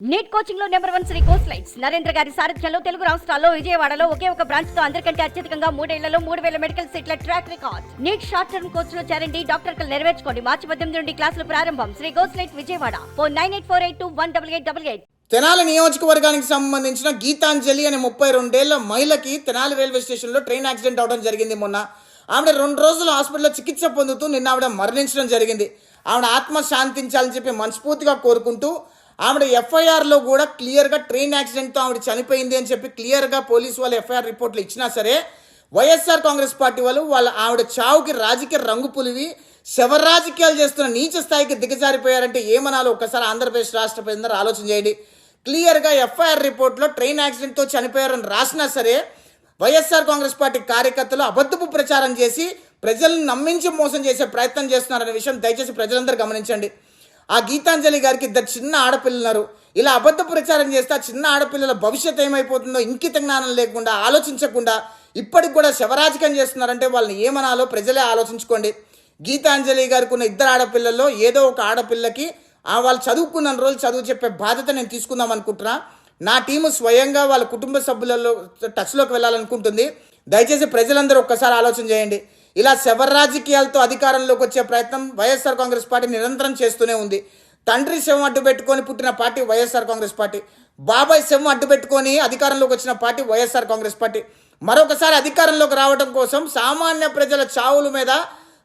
Neat కోచింగ్లో number one Sri course lights Narendra గారి సారథ్యంలో తెలుగు రాష్ట్రాల్లో విజయవాడలో ఒకే ఒక బ్రాంచ్తో అందరికంటే అత్యధికంగా మూడేళ్ళలో మూడు వేల మెడికల్ సీట్ల track record NEET short term కోర్స్లో చేరండి డాక్టర్ కలు నెరవేర్చుకోండి. మార్చి పద్దెనిమిది నుండి క్లాసులు ప్రారంభం. Sri course light Vijayawada. Four nine eight four eight two one double eight double eight. Tenali నియోజకవర్గానికి సంబంధించిన గీతాంజలి అనే ముప్పై రెండేళ్ళ మహిళకి తెనాలి రైల్వే స్టేషన్లో ట్రైన్ యాక్సిడెంట్ అవడం జరిగింది మొన్న. ఆవిడ రెండు రోజులు హాస్పిటల్లో చికిత్స పొందుతూ నిన్న ఆవిడ మరణించడం జరిగింది. ఆవిడ ఆత్మ శాంతించాలని చెప్పి మనస్ఫూర్తిగా కోరుకుంటూ ఆవిడ ఎఫ్ఐఆర్లో కూడా క్లియర్గా ట్రైన్ యాక్సిడెంట్తో ఆవిడ చనిపోయింది అని చెప్పి క్లియర్గా పోలీసు వాళ్ళు ఎఫ్ఐఆర్ రిపోర్ట్లు ఇచ్చినా సరే వైఎస్ఆర్ కాంగ్రెస్ పార్టీ వాళ్ళు వాళ్ళ ఆవిడ చావుకి రాజకీయ రంగు పులివి శవ రాజకీయాలు చేస్తున్న నీచ స్థాయికి దిగజారిపోయారంటే ఏమనాలో ఒక్కసారి ఆంధ్రప్రదేశ్ రాష్ట్ర ప్రజలందరూ ఆలోచన చేయండి. క్లియర్గా ఎఫ్ఐఆర్ రిపోర్ట్లో ట్రైన్ యాక్సిడెంట్తో చనిపోయారని రాసినా సరే వైఎస్ఆర్ కాంగ్రెస్ పార్టీ కార్యకర్తలు అబద్ధపు ప్రచారం చేసి ప్రజలను నమ్మించి మోసం చేసే ప్రయత్నం చేస్తున్నారనే విషయం దయచేసి ప్రజలందరూ గమనించండి. ఆ గీతాంజలి గారికి ఇద్దరు చిన్న ఆడపిల్లలు. ఉన్నారు ఇలా అబద్ధ ప్రచారం చేస్తే ఆ చిన్న ఆడపిల్లల భవిష్యత్ ఏమైపోతుందో ఇంకిత జ్ఞానం లేకుండా ఆలోచించకుండా ఇప్పటికి కూడా శవరాజకం చేస్తున్నారంటే వాళ్ళని ఏమనాలో ప్రజలే ఆలోచించుకోండి. గీతాంజలి గారికి ఉన్న ఇద్దరు ఆడపిల్లల్లో ఏదో ఒక ఆడపిల్లకి ఆ వాళ్ళు చదువుకున్న రోజులు చదువు చెప్పే బాధ్యత నేను తీసుకుందాం అనుకుంటున్నా. నా టీము స్వయంగా వాళ్ళ కుటుంబ సభ్యులలో టచ్లోకి వెళ్ళాలనుకుంటుంది. దయచేసి ప్రజలందరూ ఒక్కసారి ఆలోచన చేయండి. ఇలా శవర రాజకీయాలతో అధికారంలోకి వచ్చే ప్రయత్నం వైఎస్ఆర్ కాంగ్రెస్ పార్టీ నిరంతరం చేస్తూనే ఉంది. తండ్రి శవం అడ్డు పెట్టుకొని పుట్టిన పార్టీ వైఎస్ఆర్ కాంగ్రెస్ పార్టీ. బాబాయ్ శవం అడ్డు పెట్టుకొని అధికారంలోకి వచ్చిన పార్టీ వైఎస్ఆర్ కాంగ్రెస్ పార్టీ. మరొకసారి అధికారంలోకి రావడం కోసం సామాన్య ప్రజల చావుల మీద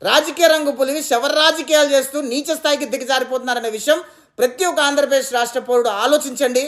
రాజకీయ రంగు పులివి శవర రాజకీయాలు చేస్తూ నీచ స్థాయికి దిగజారిపోతున్నారనే విషయం ప్రతి ఒక్క ఆంధ్రప్రదేశ్ రాష్ట్ర పౌరుడు ఆలోచించండి.